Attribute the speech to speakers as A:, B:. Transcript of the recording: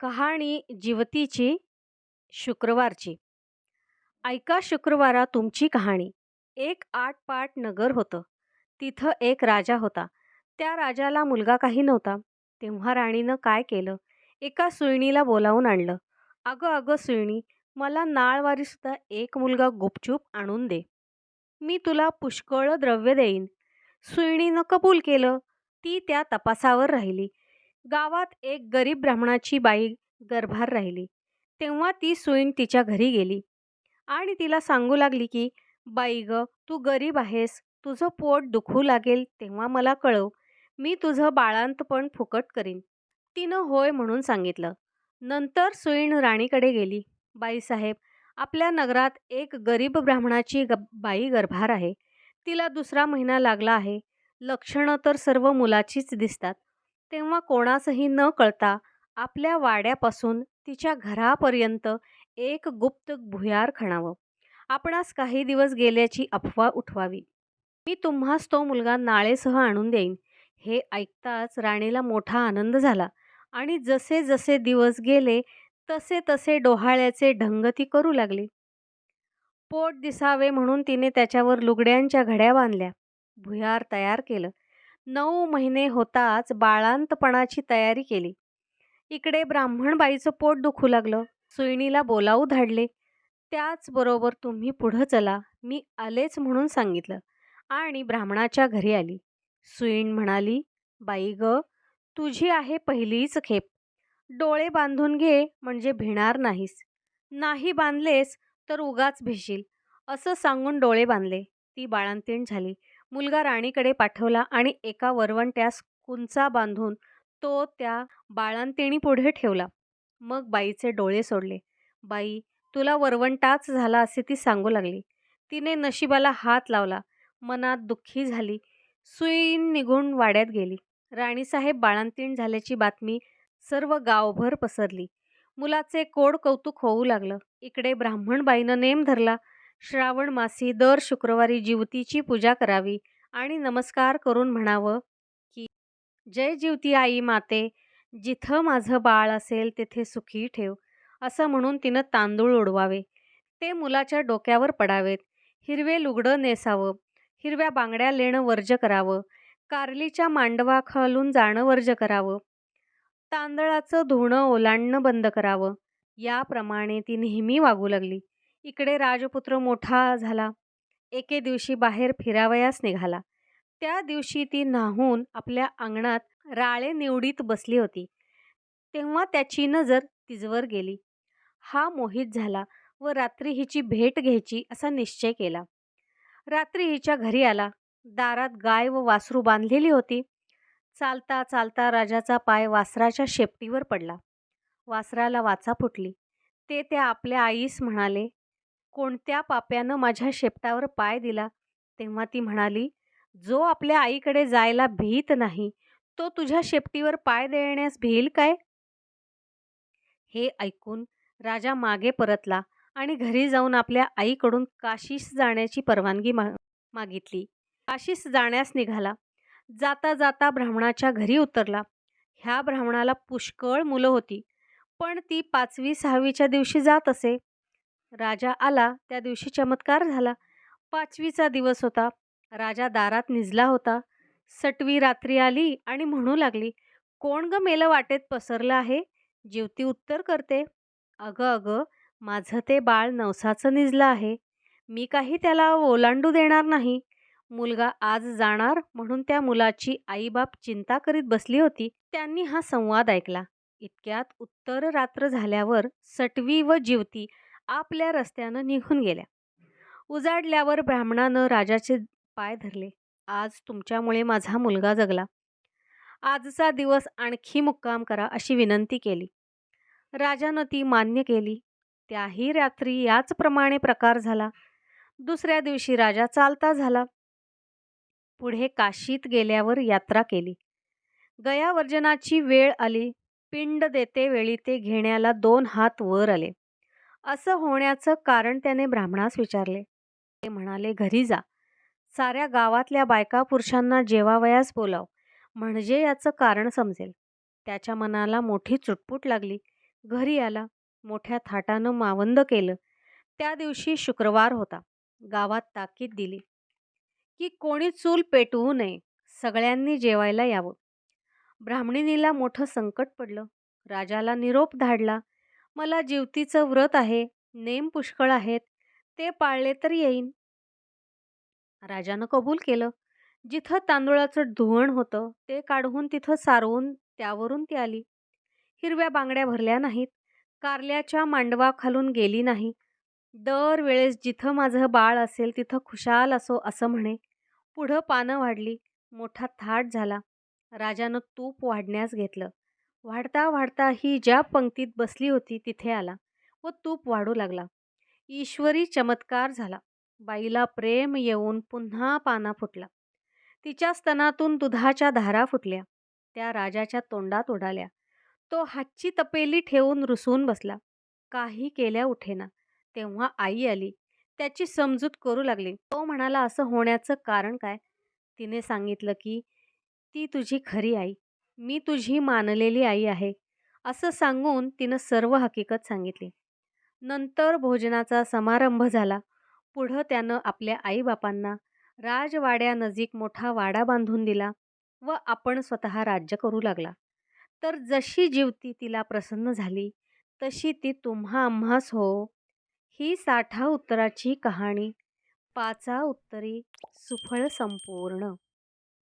A: कहाणी जिवतीची शुक्रवारची. ऐका शुक्रवारा तुमची कहाणी. एक आटपाट नगर होतं. तिथं एक राजा होता. त्या राजाला मुलगा काही नव्हता. तेव्हा राणीनं काय केलं? एका सुईणीला बोलावून आणलं. अगं अगं सुईणी मला नाळवारीसुद्धा एक मुलगा गुपचूप आणून दे. मी तुला पुष्कळ द्रव्य देईन. सुईणीनं कबूल केलं. ती त्या तपासावर राहिली. गावात एक गरीब ब्राह्मणाची बाई गर्भार राहिली. तेव्हा ती सुईण तिच्या घरी गेली. आणि तिला सांगू लागली की बाई ग तू गरीब आहेस. तुझं पोट दुखू लागेल तेव्हा मला कळव. मी तुझं बाळांतपण फुकट करीन. तिनं होय म्हणून सांगितलं. नंतर सुईण राणीकडे गेली. बाईसाहेब आपल्या नगरात एक गरीब ब्राह्मणाची ग बाई गर्भार आहे. तिला दुसरा महिना लागला आहे. लक्षणं तर सर्व मुलाचीच दिसतात. तेव्हा कोणासही न कळता आपल्या वाड्यापासून तिच्या घरापर्यंत एक गुप्त भुयार खणावं. आपणास काही दिवस गेल्याची अफवा उठवावी. मी तुम्हास तो मुलगा नाळेसह आणून देईन. हे ऐकताच राणीला मोठा आनंद झाला आणि जसे जसे दिवस गेले तसे तसे डोहाळ्याचे ढंग ती करू लागली. पोट दिसावे म्हणून तिने त्याच्यावर लुगड्यांच्या घड्या बांधल्या. भुयार तयार केलं. नऊ महिने होताच बाळांतपणाची तयारी केली. इकडे ब्राह्मण बाईचं पोट दुखू लागलं. सुईणीला बोलावू धाडले. त्याचबरोबर तुम्ही पुढं चला. मी आलेच म्हणून सांगितलं आणि ब्राह्मणाच्या घरी आली. सुईण म्हणाली बाई ग तुझी आहे पहिलीच खेप. डोळे बांधून घे म्हणजे भिणार नाहीस. नाही बांधलेस तर उगाच भिशील. असं सांगून डोळे बांधले. ती बाळंतीण झाली. मुलगा राणीकडे पाठवला आणि एका वरवंट्यास कुंचा बांधून तो त्या बाळांतेणी पुढे ठेवला. मग बाईचे डोळे सोडले. बाई तुला वरवंटाच झाला असे ती सांगू लागली. तिने नशिबाला हात लावला. मनात दुःखी झाली. सुईन निघून वाड्यात गेली. राणीसाहेब बाळंतीण झाल्याची बातमी सर्व गावभर पसरली. मुलाचे कोड कौतुक होऊ लागलं. इकडे ब्राह्मणबाईनं नेम धरला. श्रावण मासी दर शुक्रवारी जिवतीची पूजा करावी आणि नमस्कार करून म्हणावं की जय जीवती आई माते जिथं माझं बाळ असेल तिथे सुखी ठेव असं म्हणून तिनं तांदूळ उडवावे ते मुलाच्या डोक्यावर पडावेत. हिरवे लुगडं नेसावं. हिरव्या बांगड्या लेणं वर्ज करावं. कारलीच्या मांडवाखालून जाणं वर्ज करावं. तांदळाचं धुणं ओलांडणं बंद करावं. याप्रमाणे ती नेहमी वागू लागली. इकडे राजपुत्र मोठा झाला. एके दिवशी बाहेर फिरावयास निघाला. त्या दिवशी ती न्हाहून आपल्या अंगणात राळे निवडीत बसली होती. तेव्हा त्याची नजर तिजवर गेली. हा मोहित झाला व रात्री हिची भेट घ्यायची असा निश्चय केला. रात्री हिच्या घरी आला. दारात गाय व वासरू बांधलेली होती. चालता चालता राजाचा पाय वासराच्या शेपटीवर पडला. वासराला वाचा फुटली. ते त्या आपल्या आईस म्हणाले कोणत्या पाप्यानं माझ्या शेपटावर पाय दिला? तेव्हा ती म्हणाली जो आपल्या आईकडे जायला भीत नाही तो तुझ्या शेपटीवर पाय देण्यास भिईल काय? हे ऐकून राजा मागे परतला आणि घरी जाऊन आपल्या आईकडून काशीस जाण्याची परवानगी मा मागितली. काशीस जाण्यास निघाला. जाता जाता ब्राह्मणाच्या घरी उतरला. ह्या ब्राह्मणाला पुष्कळ मुलं होती पण ती पाचवी सहावीच्या दिवशी जात असे. राजा आला त्या दिवशी चमत्कार झाला. पाचवीचा दिवस होता. राजा दारात निजला होता. सटवी रात्री आली आणि म्हणू लागली कोण ग मेलं वाटेत पसरलं आहे? जीवती उत्तर करते. अगं अगं माझं ते बाळ नवसाचं निजलं आहे. मी काही त्याला ओलांडू देणार नाही. मुलगा आज जाणार म्हणून त्या मुलाची आईबाप चिंता करीत बसली होती. त्यांनी हा संवाद ऐकला. इतक्यात उत्तर रात्र झाल्यावर सटवी व जीवती आपल्या रस्त्यानं निघून गेल्या. उजाडल्यावर ब्राह्मणानं राजाचे पाय धरले. आज तुमच्यामुळे माझा मुलगा जगला. आजचा दिवस आणखी मुक्काम करा अशी विनंती केली. राजानं ती मान्य केली. त्याही रात्री याचप्रमाणे प्रकार झाला. दुसऱ्या दिवशी राजा चालता झाला. पुढे काशीत गेल्यावर यात्रा केली. गयावर्जनाची वेळ आली. पिंड देते वेळी ते घेण्याला दोन हात वर आले. असं होण्याचं कारण त्याने ब्राह्मणास विचारले. ते म्हणाले घरी जा. साऱ्या गावातल्या बायका पुरुषांना जेवावयास बोलाव. म्हणजे याचं कारण समजेल. त्याच्या मनाला मोठी चुटपुट लागली. घरी आला. मोठ्या थाटानं मावंद केलं. त्या दिवशी शुक्रवार होता. गावात ताकीद दिली. की कोणी चूल पेटवू नये. सगळ्यांनी जेवायला यावं. ब्राह्मणीनीला मोठं संकट पडलं. राजाला निरोप धाडला. मला जीवतीचं व्रत आहे नेम पुष्कळ आहेत ते पाळले तर येईन. राजानं कबूल केलं. जिथं तांदूळाचं धुवण होतं ते काढून तिथं सारवून त्यावरून ती आली. हिरव्या बांगड्या भरल्या नाहीत कारल्याच्या मांडवाखालून गेली नाही. दरवेळेस जिथं माझं बाळ असेल तिथं खुशाल असो असं म्हणे. पुढं पानं वाढली मोठा थाट झाला. राजानं तूप वाढण्यास घेतलं. वाढता वाढता ही ज्या पंक्तीत बसली होती तिथे आला व तूप वाढू लागला. ईश्वरी चमत्कार झाला. बाईला प्रेम येऊन पुन्हा पाना फुटला. तिच्या स्तनातून दुधाच्या धारा फुटल्या. त्या राजाच्या तोंडात उडाल्या तो हातची तपेली ठेवून रुसून बसला. काही केल्या उठेना. तेव्हा आई आली. त्याची समजूत करू लागली. तो म्हणाला असं होण्याचं कारण काय? तिने सांगितलं की ती तुझी खरी आई. मी तुझी मानलेली आई आहे असं सांगून तिनं सर्व हकीकत सांगितली. नंतर भोजनाचा समारंभ झाला. पुढं त्यानं आपल्या आईबापांना राजवाड्यानजीक मोठा वाडा बांधून दिला व आपण स्वतः राज्य करू लागला. तर जशी जीवती तिला प्रसन्न झाली तशी ती तुम्हा आम्हास हो. ही साठा उत्तराची कहाणी पाचा उत्तरी सुफळ संपूर्ण.